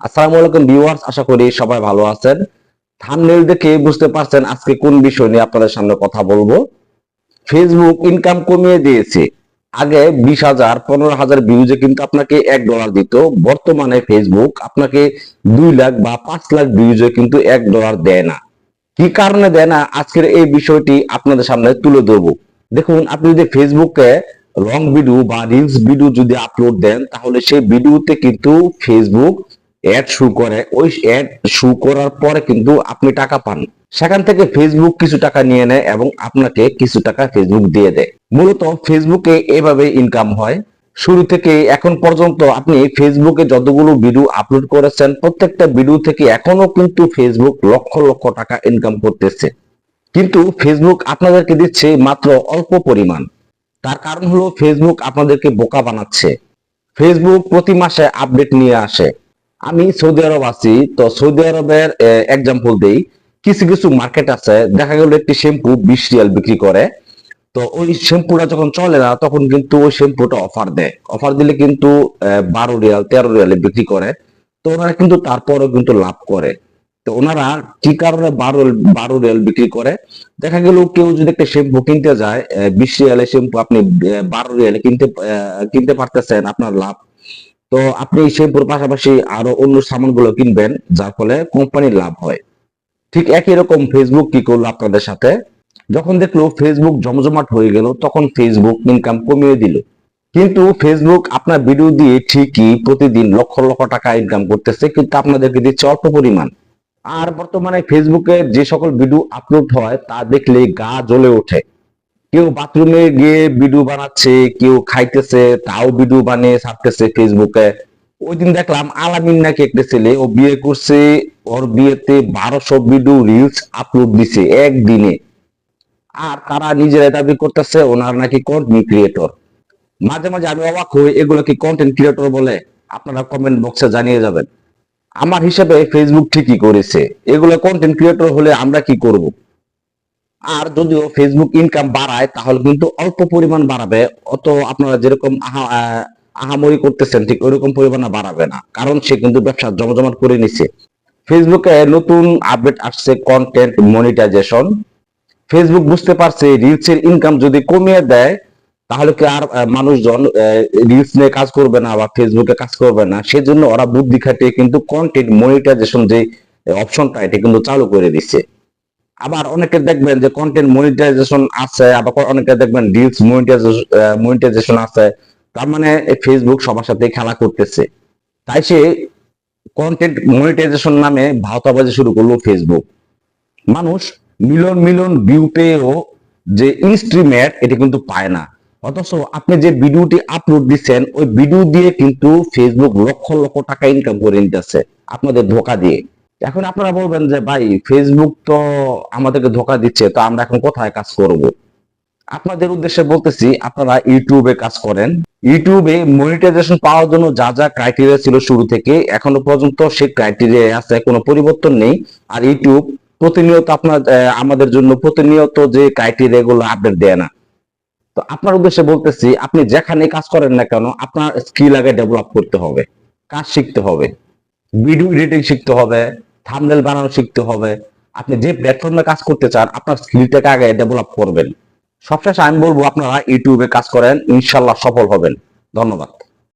আসসালামু আলাইকুম ভিউয়ার্স, আশা করি সবাই ভালো আছেন। থাম্বনেল দেখে বুঝতে পারছেন আজকে কোন বিষয় নিয়ে আপনাদের সামনে কথা বলব। ফেসবুক ইনকাম কমিয়ে দিয়েছে। আগে বিশ হাজার, পনেরো হাজার ভিউজে কিন্তু আপনাকে এক ডলার দিত। বর্তমানে ফেসবুক আপনাকে দুই লাখ বা পাঁচ লাখ ভিউজে কিন্তু এক ডলার দেয় না। কি কারণে দেয় না? আজকের এই বিষয়টি আপনাদের সামনে তুলে ধরবো। দেখুন, আপনি যদি ফেসবুকে লং ভিডিও বা রিলস ভিডিও যদি আপলোড দেন, তাহলে সেই ভিডিওতে কিন্তু ফেসবুক অ্যাড শু করে, ওই অ্যাড শু করার পরে কিন্তু আপনি টাকা পান। সেখান থেকে ফেসবুক কিছু টাকা নিয়ে নেয় এবং আপনাকে কিছু টাকা ফেসবুক দিয়ে দেয়। মূলত ফেসবুকে এভাবে ইনকাম হয়। শুরু থেকে এখন পর্যন্ত আপনি ফেসবুকে যতগুলো ভিডিও আপলোড করেছেন, প্রত্যেকটা ভিডিও থেকে এখনও কিন্তু ফেসবুক লক্ষ লক্ষ টাকা ইনকাম করতেছে। কিন্তু ফেসবুক আপনাদেরকে দিচ্ছে মাত্র অল্প পরিমাণ। তার কারণ হলো ফেসবুক আপনাদেরকে বোকা বানাচ্ছে। ফেসবুক প্রতি মাসে আপডেট নিয়ে আসে। আমি সৌদি আরব আছি, তো সৌদি আরবের এক্সাম্পল দেই। কিছু কিছু মার্কেট আছে, দেখা গেল একটি শ্যাম্পু বিশ রিয়াল বিক্রি করে। তো ওই শ্যাম্পুটা যখন চলে না, তখন কিন্তু ওই শ্যাম্পুটা অফার দেয়। অফার দিলে কিন্তু বারো রিয়াল, তেরো রিয়ালে বিক্রি করে। তো ওনারা কিন্তু তারপরেও কিন্তু লাভ করে। তো ওনারা কি কারণে বারো বারো রিয়াল বিক্রি করে? দেখা গেল কেউ যদি একটা শ্যাম্পু কিনতে যায় বিশ রিয়ালে শ্যাম্পু আপনি বারো রিয়ালে কিনতে কিনতে পারতেছেন, আপনার লাভ তো আপনি শ্যাম্পুর পাশাপাশি আরও অন্য সামানগুলো কিনবেন, যার ফলে কোম্পানির লাভ হয়। ঠিক একই রকম ফেসবুক কি করল আপনাদের সাথে? যখন দেখল ফেসবুক জমজমাট হয়ে গেল, তখন ফেসবুক ইনকাম কমিয়ে দিল। কিন্তু ফেসবুক আপনার ভিডিও দিয়ে ঠিকই প্রতিদিন লক্ষ লক্ষ টাকা ইনকাম করতেছে, কিন্তু আপনাদেরকে দিচ্ছে অল্প পরিমাণ। আর বর্তমানে ফেসবুকে যে সকল ভিডিও আপলোড হয়, তা দেখলে গা জ্বলে ওঠে। কেউ বাথরুমে গিয়ে ভিডিও বানাচ্ছে, কেউ খাইতেছে, তাও ভিডিও বানিয়ে ছাড়তেছে ফেসবুকে। ওই দিন দেখলাম আলামিন নাকি একটা ছেলে, ও বিয়ে করছে, ওর বিয়েতে বারোশো ভিডিও রিলস আপলোড দিছে একদিনে। আর তারা নিজেরাই দাবি করতেছে ওনার নাকি কন্টেন্ট ক্রিয়েটর মাঝে মাঝে আমি অবাক হই, এগুলো কি কন্টেন্ট ক্রিয়েটর বলে? আপনারা কমেন্ট বক্সে জানিয়ে যাবেন। আমার হিসাবে ফেসবুক ঠিকই করেছে। এগুলো কন্টেন্ট ক্রিয়েটর হলে আমরা কি করব? আর যদিও ফেসবুক ইনকাম বাড়ায়, তাহলে কিন্তু অল্প পরিমাণ বাড়াবে, অত আপনারা যেরকম আহামরি করতেছেন, ঠিক ওইরকম পরিমাণে বাড়াবে না, কারণ সে কিন্তু ব্যবসা জমজমাট করে নিছে। ফেসবুকে নতুন আপডেট আসছে কন্টেন্ট মনিটাইজেশন ফেসবুক বুঝতে পারছে রিলসের ইনকাম যদি কমিয়ে দেয়, তাহলে কি আর মানুষজন রিলস নিয়ে কাজ করবে না বা ফেসবুকে কাজ করবে না? সেজন্য ওরা বুদ্ধি খাটিয়ে কিন্তু কন্টেন্ট মনিটাইজেশন যে অপশনটা এটা কিন্তু চালু করে দিচ্ছে আবার অনেকে দেখবেন যে কন্টেন্ট মনিটাইজেশন আছে, আবার অনেকে দেখবেন রিলস মনিটাইজেশন আছে। তার মানে ফেসবুক সবার সাথে খেলা করতেছে। তাই সে কন্টেন্ট মনিটাইজেশন নামে ভাওতাবাজি শুরু করল ফেসবুক মানুষ মিলন মিলন ভিউ পেয়েও যে ইনস্ট্রিমেট এটা কিন্তু পায় না। অথচ আপনি যে ভিডিওটি আপলোড দিচ্ছেন, ওই ভিডিও দিয়ে কিন্তু ফেসবুক লক্ষ লক্ষ টাকা ইনকাম করে নিতেছে, আপনাদের ধোকা দিয়ে। এখন আপনারা বলবেন যে, ভাই ফেসবুক তো আমাদেরকে ধোকা দিচ্ছে, তো আমরা এখন কোথায় কাজ করব? আপনাদের উদ্দেশ্যে বলতেছি, আপনারা ইউটিউবে কাজ করেন। ইউটিউবে মনিটাইজেশন পাওয়ার জন্য যা যা ক্রাইটেরিয়া ছিল শুরু থেকে, এখনও পর্যন্ত সেই ক্রাইটেরিয়া আছে, কোনো পরিবর্তন নেই। আর ইউটিউব প্রতিনিয়ত আপনার আমাদের জন্য প্রতিনিয়ত যে ক্রাইটেরিয়া গুলো আপডেট দেয় না। তো আপনার উদ্দেশ্যে বলতেছি, আপনি যেখানে কাজ করেন না কেন, আপনার স্কিল আগে ডেভেলপ করতে হবে, কাজ শিখতে হবে ভিডিও এডিটিং শিখতে হবে থাম্বনেল বানানো শিখতে হবে। আপনি যে প্ল্যাটফর্মে কাজ করতে চান, আপনার স্কিলটাকে আগে ডেভেলপ করবেন। সবশেষে আমি বলব, আপনারা ইউটিউবে কাজ করেন, ইনশাল্লাহ সফল হবেন। ধন্যবাদ।